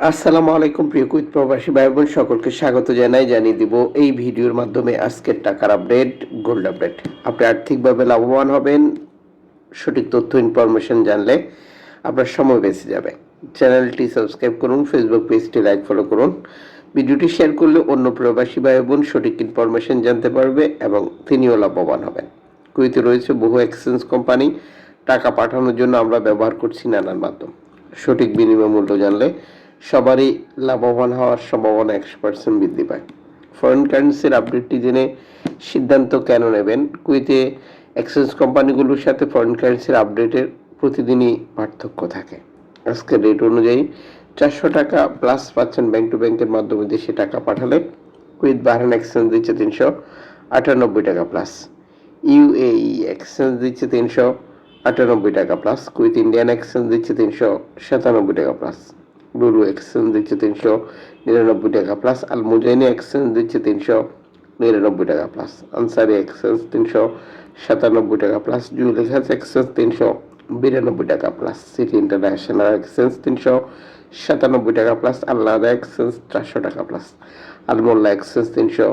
আসসালামু আলাইকুম, প্রিয় কুইত প্রবাসী ভাই বোন সকলকে স্বাগত জানাই, জানিয়ে দিব এই ভিডিওর মাধ্যমে আজকের টাকার আপডেট গোল্ড আপডেট আপনি আর্থিকভাবে লাভবান হবেন, সঠিক তথ্য ইনফরমেশন জানলে আপনার সময় বেঁচে যাবে। চ্যানেলটি সাবস্ক্রাইব করুন ফেসবুক পেজটি লাইক ফলো করুন। ভিডিওটি শেয়ার করলে অন্য প্রবাসী ভাই বোন সঠিক ইনফরমেশন জানতে পারবে এবং তিনিও লাভবান হবেন। কুইতে রয়েছে বহু এক্সচেঞ্জ কোম্পানি টাকা পাঠানোর জন্য আমরা ব্যবহার করছি নানান মাধ্যম। সঠিক বিনিময় মূল্য জানলে সবারই লাভবান হওয়ার সম্ভাবনা একশো পার্সেন্ট বৃদ্ধি পায়। ফরেন কারেন্সির আপডেটটি জেনে সিদ্ধান্ত কেন নেবেন? কুইতে এক্সচেঞ্জ কোম্পানিগুলোর সাথে ফরেন কারেন্সির আপডেটের প্রতিদিনই পার্থক্য থাকে। আজকের রেট অনুযায়ী চারশো টাকা প্লাস পাচ্ছেন ব্যাংক টু ব্যাংকের মাধ্যমে দেশে টাকা পাঠালে কুইত বাহারান এক্সচেঞ্জ দিচ্ছে তিনশো আটানব্বই টাকা প্লাস ইউএই এক্সচেঞ্জ দিচ্ছে তিনশো আটানব্বই টাকা প্লাস কুইথ ইন্ডিয়ান এক্সচেঞ্জ দিচ্ছে তিনশো সাতানব্বই টাকা প্লাস লুলু এক্সচেঞ্জ দিচ্ছে তিনশো নিরানব্বই টাকা প্লাস আল মুজাইনি এক্সচেঞ্জ দিচ্ছে তিনশো নিরানব্বই টাকা প্লাস আনসারি এক্সচেঞ্জ তিনশো সাতানব্বই টাকা প্লাস জুয়েলেখাস এক্সচেঞ্জ তিনশো বিরানব্বই টাকা প্লাস সিটি ইন্টারন্যাশনাল এক্সচেঞ্জ তিনশো সাতানব্বই টাকা প্লাস আল্লাদা এক্সচেঞ্জ চারশো টাকা প্লাস আলমোল্লা এক্সচেঞ্জ তিনশো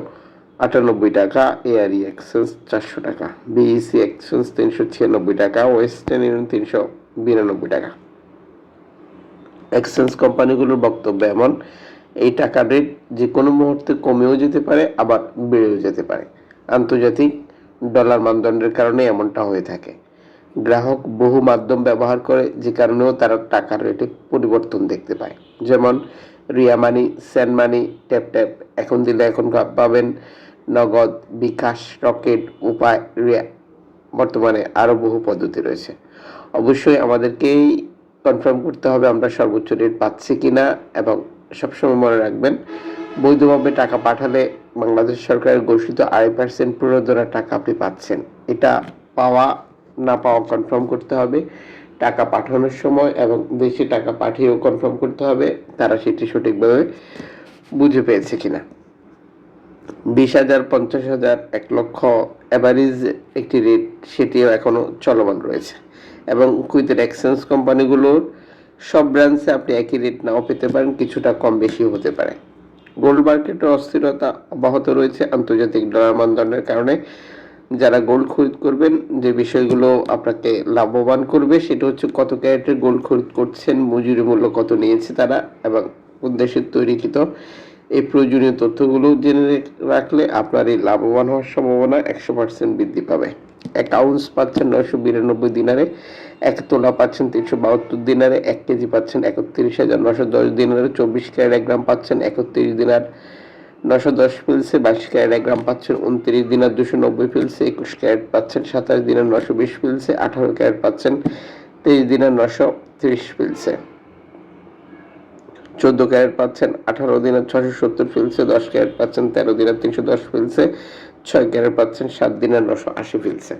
আটানব্বই টাকা এআরই এক্সচেঞ্জ চারশো টাকা বিইসি এক্সচেঞ্জ তিনশো ছিয়ানব্বই টাকা ওয়েস্টার্ন ইউনিয়ন তিনশো বিরানব্বই টাকা এক্সচেঞ্জ কোম্পানিগুলোর বক্তব্য এমন, এই টাকার রেট যে কোনো মুহূর্তে কমেও যেতে পারে, আবার বেড়েও যেতে পারে। আন্তর্জাতিক ডলার মানদণ্ডের কারণে এমনটা হয়ে থাকে। গ্রাহক বহু মাধ্যম ব্যবহার করে, যে কারণেও তারা টাকার রেটে পরিবর্তন দেখতে পায়। যেমন, Ria money send money, tap tap, এখন দিলে এখন পাবেন নগদ, বিকাশ, রকেট, উপায়, রিয়া, বর্তমানে আরও বহু পদ্ধতি রয়েছে। অবশ্যই আমাদেরকেই কনফার্ম করতে হবে আমরা সর্বোচ্চ রেট পাচ্ছি কিনা এবং সবসময় মনে রাখবেন, বৈধভাবে টাকা পাঠালে বাংলাদেশ সরকারের ঘোষিত আড়াই পার্সেন্ট প্রণোদনা টাকা আপনি পাচ্ছেন। এটা পাওয়া, না পাওয়া কনফার্ম করতে হবে। টাকা পাঠানোর সময় এবং দেশে টাকা পাঠিয়েও কনফার্ম করতে হবে, তারা সেটি সঠিকভাবে বুঝে পেয়েছে কিনা। বিশ হাজার, পঞ্চাশ হাজার, এক লক্ষ অ্যাভারেজ একটি রেট সেটিও এখনও চলমান রয়েছে। এবং কুইতের এক্সচেঞ্জ কোম্পানিগুলোর সব ব্রাঞ্চে আপনি একই রেট নাও পেতে পারেন, কিছুটা কম বেশি হতে পারে। গোল্ড মার্কেটের অস্থিরতা অব্যাহত রয়েছে আন্তর্জাতিক ডলার মানদণ্ডের কারণে। যারা গোল্ড খরিদ করবেন, যে বিষয়গুলো আপনাকে লাভবান করবে, সেটা হচ্ছে কত ক্যারেটের গোল্ড খরিদ করছেন, মজুরি মূল্য কত নিয়েছে তারা, এবং দেশের তৈরিকৃত এই প্রয়োজনীয় তথ্যগুলো জেনে রাখলে আপনার এই লাভবান হওয়ার সম্ভাবনা একশো পার্সেন্ট বৃদ্ধি পাবে। এক আউন্স পাচ্ছেন নয়শো বিরানব্বই দিনারে, এক তোলা পাচ্ছেন তিনশো বাহাত্তর দিনারে, এক কেজি পাচ্ছেন একত্রিশ হাজার নশো দশ দিনারে, চব্বিশ ক্যারেট এক গ্রাম পাচ্ছেন একত্রিশ দিনার নশো দশ ফিলসে, বাইশ ক্যারেট এক গ্রাম পাচ্ছেন উনত্রিশ দিনার দুশো নব্বই ফিলসে, একুশ ক্যারেট পাচ্ছেন সাতাশ দিনের নশো বিশ ফিলসে, আঠারো ক্যারেট পাচ্ছেন তেইশ দিনের নশো তিরিশ ফিলসে। চোদ্দ ক্যারেট পাচ্ছেন, আঠারো দিনের ছশো সত্তর ফিলসে দশ ক্যারেট পাচ্ছেন, তেরো দিনের তিনশো দশ ফিলসে ছয় ক্যারেট পাচ্ছেন, সাত দিনের নশো আশি ফিলসে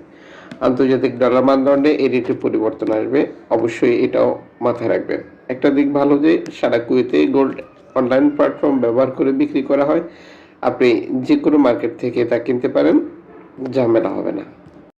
আন্তর্জাতিক ডলার মানদণ্ডে এই রেটে পরিবর্তন আসবে, অবশ্যই এটাও মাথায় রাখবেন। একটা দিক ভালো যে, সারা কুয়েতে গোল্ড অনলাইন প্ল্যাটফর্ম ব্যবহার করে বিক্রি করা হয়, আপনি যে কোনো মার্কেট থেকে তা কিনতে পারেন, ঝামেলা হবে না।